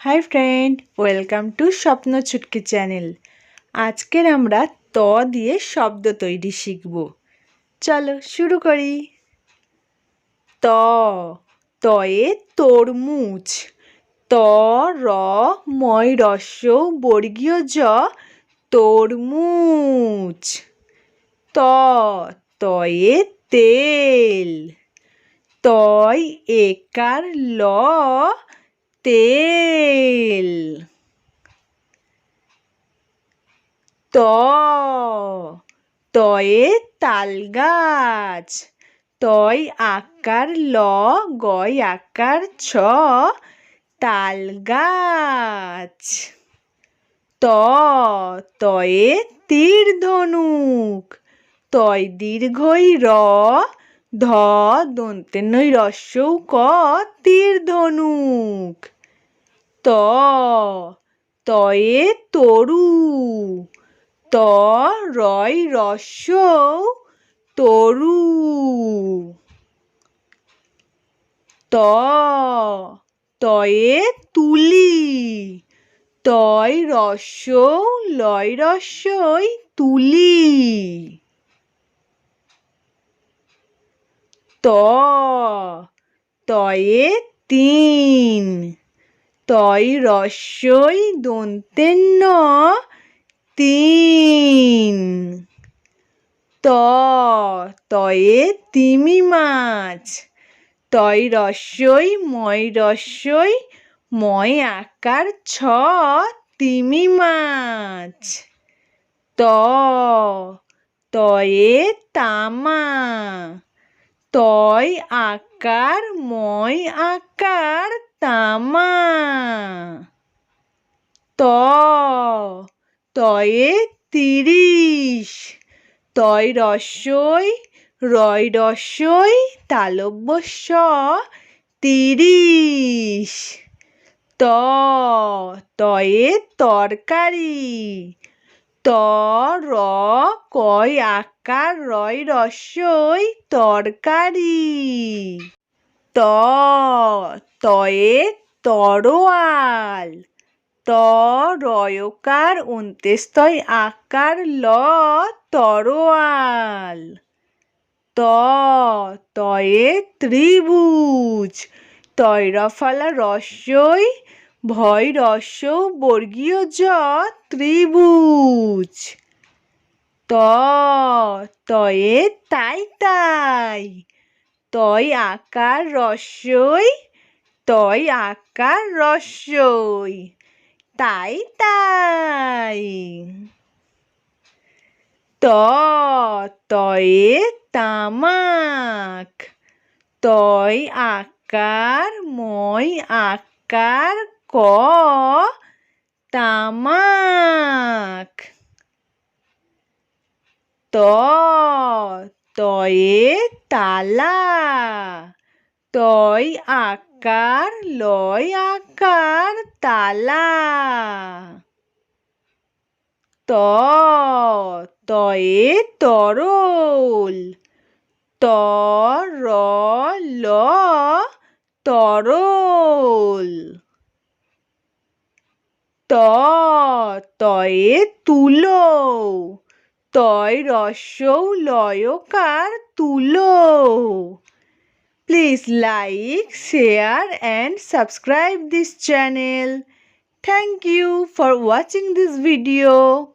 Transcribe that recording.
Hi friend, welcome to স্বপ্ন Chhutki channel. আজকের আমরা ত দিয়ে শব্দ তৈরি শিখব। চলো শুরু করি। ত, তয়ে তরমুজ, ত, র, ময় রস্য, বর্গীয় জ, তরমুজ। ত, তয়ে তেল, তয় একার ল, তেল। তয়ে তাল গাছ, তয় আকার ল, গয় আকার ছ, তাল গাছ। ত, তয়ে তীর ধনুক, তয় দীর্ঘই র, ধ দন্তে নই রস্যৌ ক, তীর ধনুক। ত, তয়ে তরু ত, রয়, রস্য, তরু। ত, তয়ে, তুলি। তয়, রস্য, লয়, রস্যই, তুলি। ত, তয়ে, তিন। তয়, রস্যই দন্তের ন তিন। ত, তয়ে তিমি মাছ। তয় রস্যই, ময় রস্যই, ময় আকার ছ, তিমি মাছ। ত, তয়ে তামা। তয় আকার, ময় আকার, তামা। ত তয়ে তিরিশ। তয় রস্যই, রয় রস্যই তালব্য স তিরিশ। ত, তয়ে তরকারি। ত, র, কয় আকার, রয় রস্যই তরকারি। ত, তয়ে তরোয়াল। ত রয়কার অন্ত্যেস্তয় আকার ল তরোয়াল। ত, তয়ে ত্রিভুজ। তৈরফলা রস্যই ভয় রস্য বর্গীয় জ ত্রিভুজ। ত, তয়ে তাই তাই। তয় আকার রস্যই তয় আকার রস্যই। তাই তাই। ত, তয়ে তামাক। তয় আকার, ময় আকার, ক, তামাক। ত, তয়ে তালা। তয় আকার, লয় আকার তালা। ত, তয়ে তরল। ত, র, ল, তরল। ত, তয়ে তুলো। তয় রস্যৌ লয়কার তুলো। Please like, share and subscribe this channel. Thank you for watching this video.